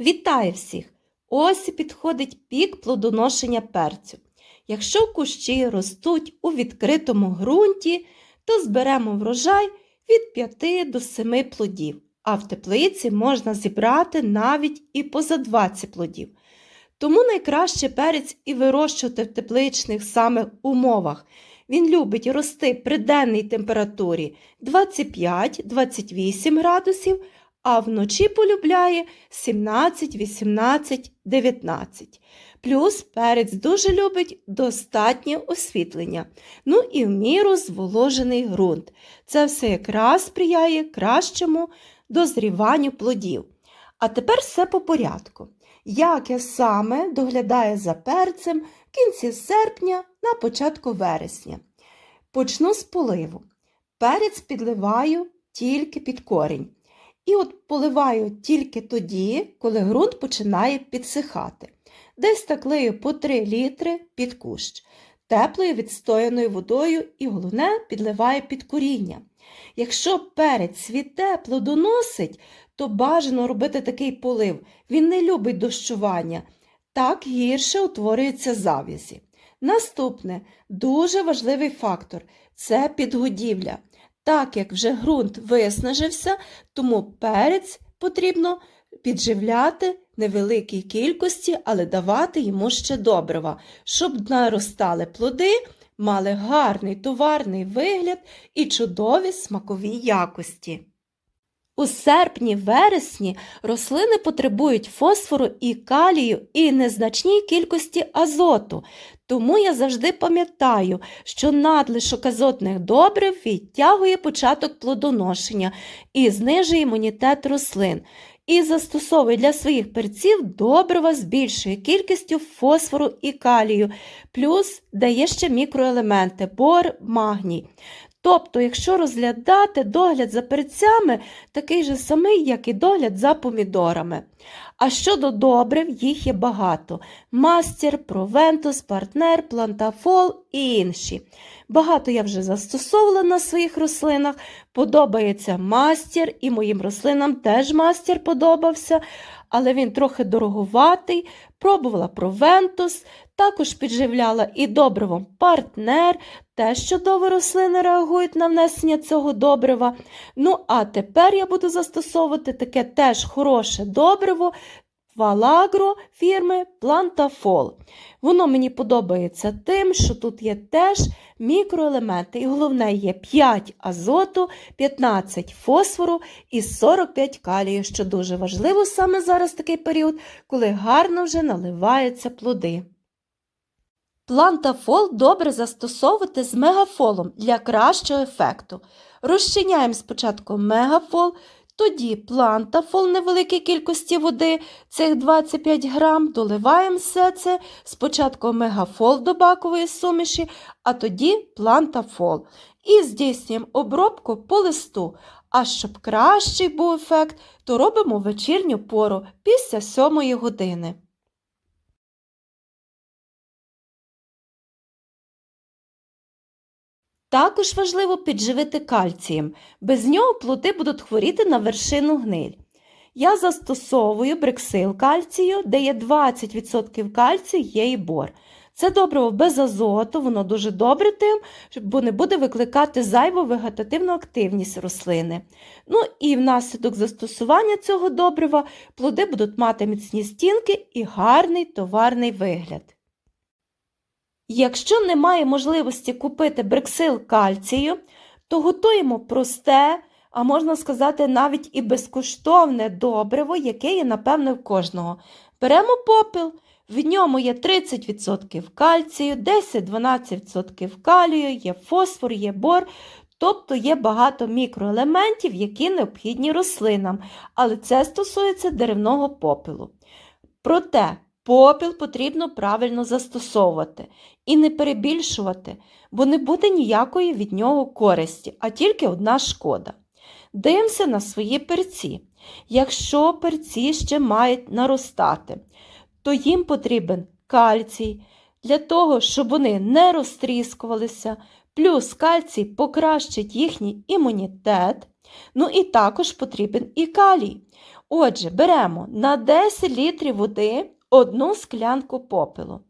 Вітаю всіх! Ось і підходить пік плодоношення перцю. Якщо кущі ростуть у відкритому ґрунті, то зберемо врожай від 5 до 7 плодів, а в теплиці можна зібрати навіть і поза 20 плодів. Тому найкраще перець і вирощувати в тепличних саме умовах. Він любить рости при денній температурі 25-28 градусів, а вночі полюбляє 17, 18, 19. Плюс перець дуже любить достатнє освітлення, ну і в міру зволожений ґрунт. Це все якраз сприяє кращому дозріванню плодів. А тепер все по порядку. Як я саме доглядаю за перцем в кінці серпня на початку вересня. Почну з поливу. Перець підливаю тільки під корінь. І от поливаю тільки тоді, коли ґрунт починає підсихати. Десь так лию по 3 літри під кущ, теплою відстояною водою і головне підливаю під коріння. Якщо перець цвіте, плодоносить, то бажано робити такий полив. Він не любить дощування. Так гірше утворюються завязі. Наступне дуже важливий фактор це підгодівля. Так як вже ґрунт виснажився, тому перець потрібно підживляти невеликій кількості, але давати йому ще добрива, щоб наростали плоди, мали гарний товарний вигляд і чудові смакові якості. У серпні-вересні рослини потребують фосфору і калію і незначній кількості азоту, тому я завжди пам'ятаю, що надлишок азотних добрив відтягує початок плодоношення і знижує імунітет рослин. І застосовує для своїх перців добрива з більшою кількістю фосфору і калію, плюс дає ще мікроелементи бор, магній. Тобто, якщо розглядати догляд за перцями, такий же самий, як і догляд за помідорами. А щодо добрив, їх є багато: мастер, провентус, партнер, плантафол і інші. Багато я вже застосовувала на своїх рослинах. Подобається мастер, і моїм рослинам теж мастер подобався, але він трохи дороговатий. Пробувала провентус, також підживляла і добривом партнер, теж чудово рослини реагують на внесення цього добрива. Ну, а тепер я буду застосовувати таке теж хороше добриво Валагро фірми Плантафол. Воно мені подобається тим, що тут є теж мікроелементи, і головне є 5 азоту, 15 фосфору і 45 калію, що дуже важливо саме зараз такий період, коли гарно вже наливаються плоди. Плантафол добре застосовувати з мегафолом для кращого ефекту. Розчиняємо спочатку мегафол, тоді плантафол невеликій кількості води, цих 25 грам, доливаємо все це, спочатку мегафол до бакової суміші, а тоді плантафол. І здійснюємо обробку по листу. А щоб кращий був ефект, то робимо вечірню пору після 7 години. Також важливо підживити кальцієм. Без нього плоди будуть хворіти на вершину гниль. Я застосовую брексил кальцію, де є 20% кальцію, є і бор. Це добриво без азоту, воно дуже добре тим, бо не буде викликати зайву вегетативну активність рослини. Ну і внаслідок застосування цього добрива плоди будуть мати міцні стінки і гарний товарний вигляд. Якщо немає можливості купити брексил кальцію, то готуємо просте, а можна сказати, навіть і безкоштовне добриво, яке є, напевно, в кожного. Беремо попіл, в ньому є 30% кальцію, 10-12% калію, є фосфор, є бор, тобто є багато мікроелементів, які необхідні рослинам, але це стосується деревного попелу. Проте, Попіл потрібно правильно застосовувати і не перебільшувати, бо не буде ніякої від нього користі, а тільки одна шкода. Дивимося на свої перці. Якщо перці ще мають наростати, то їм потрібен кальцій для того, щоб вони не розтріскувалися, плюс кальцій покращить їхній імунітет. Ну і також потрібен і калій. Отже, беремо на 10 літрів води одну склянку попелу.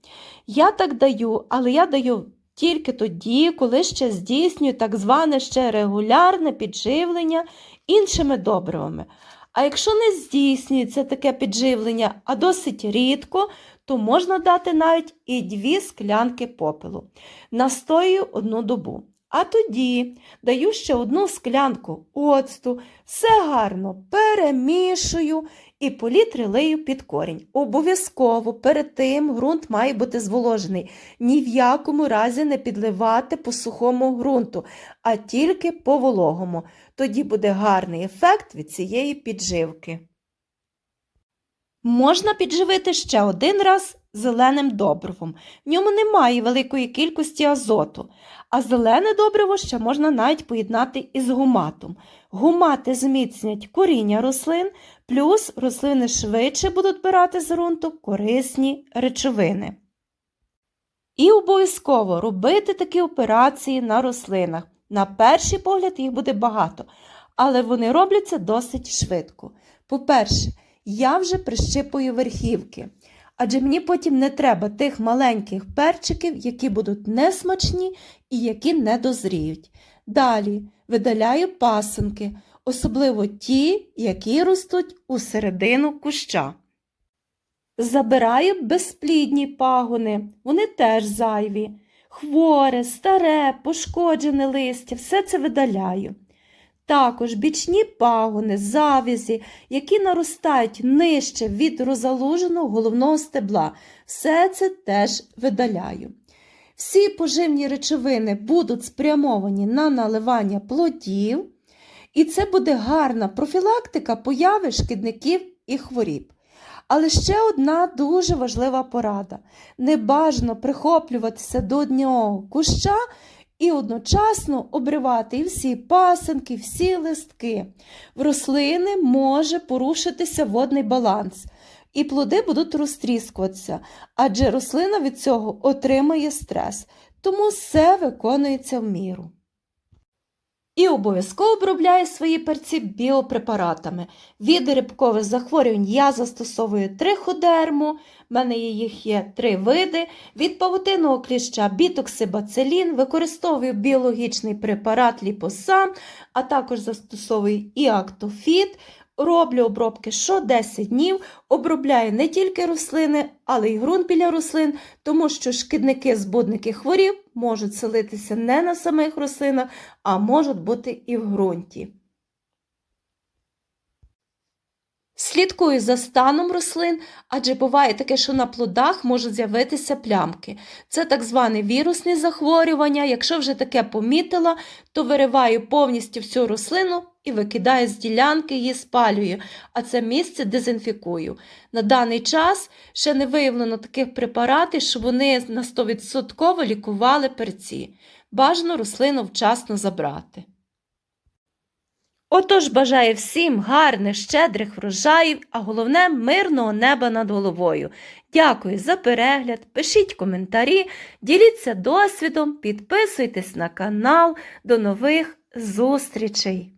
Я так даю, але я даю тільки тоді, коли ще здійснюю так зване ще регулярне підживлення іншими добривами. А якщо не здійснюється таке підживлення, а досить рідко, то можна дати навіть і 2 склянки попелу. Настою одну добу. А тоді даю ще одну склянку оцту, все гарно перемішую і по літрі лию під корінь. Обов'язково перед тим ґрунт має бути зволожений. Ні в якому разі не підливати по сухому ґрунту, а тільки по вологому. Тоді буде гарний ефект від цієї підживки. Можна підживити ще один раз зеленим добривом. В ньому немає великої кількості азоту, а зелене добриво ще можна навіть поєднати із гуматом. Гумати зміцнять коріння рослин, плюс рослини швидше будуть брати з ґрунту корисні речовини. І обов'язково робити такі операції на рослинах. На перший погляд їх буде багато, але вони робляться досить швидко. По-перше, я вже прищипую верхівки, адже мені потім не треба тих маленьких перчиків, які будуть несмачні і які не дозріють. Далі видаляю пасинки, особливо ті, які ростуть у середину куща. Забираю безплідні пагони, вони теж зайві. Хворе, старе, пошкоджене листя, все це видаляю. Також бічні пагони, завязі, які наростають нижче від розалуженого головного стебла, все це теж видаляю. Всі поживні речовини будуть спрямовані на наливання плодів, і це буде гарна профілактика появи шкідників і хворіб. Але ще одна дуже важлива порада: не бажано прихоплюватися до одного куща і одночасно обривати і всі пасинки, всі листки. В рослини може порушитися водний баланс, і плоди будуть розтріскуватися, адже рослина від цього отримає стрес, тому все виконується в міру. І обов'язково обробляю свої перці біопрепаратами. Від рибкових захворювань я застосовую триходерму, в мене їх є три види. Від павутинного кліща бітоксибацилін, використовую біологічний препарат ліпосам, а також застосовую і актофіт. Роблю обробки що 10 днів, обробляю не тільки рослини, але й ґрунт біля рослин, тому що шкідники-збудники хворів можуть селитися не на самих рослинах, а можуть бути і в ґрунті. Слідкую за станом рослин, адже буває таке, що на плодах можуть з'явитися плямки. Це так зване вірусні захворювання. Якщо вже таке помітила, то вириваю повністю всю рослину і викидаю з ділянки, її спалюю, а це місце дезінфікую. На даний час ще не виявлено таких препаратів, що вони на 100% лікували перці. Бажано рослину вчасно забрати. Отож бажаю всім гарних, щедрих врожаїв, а головне мирного неба над головою. Дякую за перегляд, пишіть коментарі, діліться досвідом, підписуйтесь на канал. До нових зустрічей!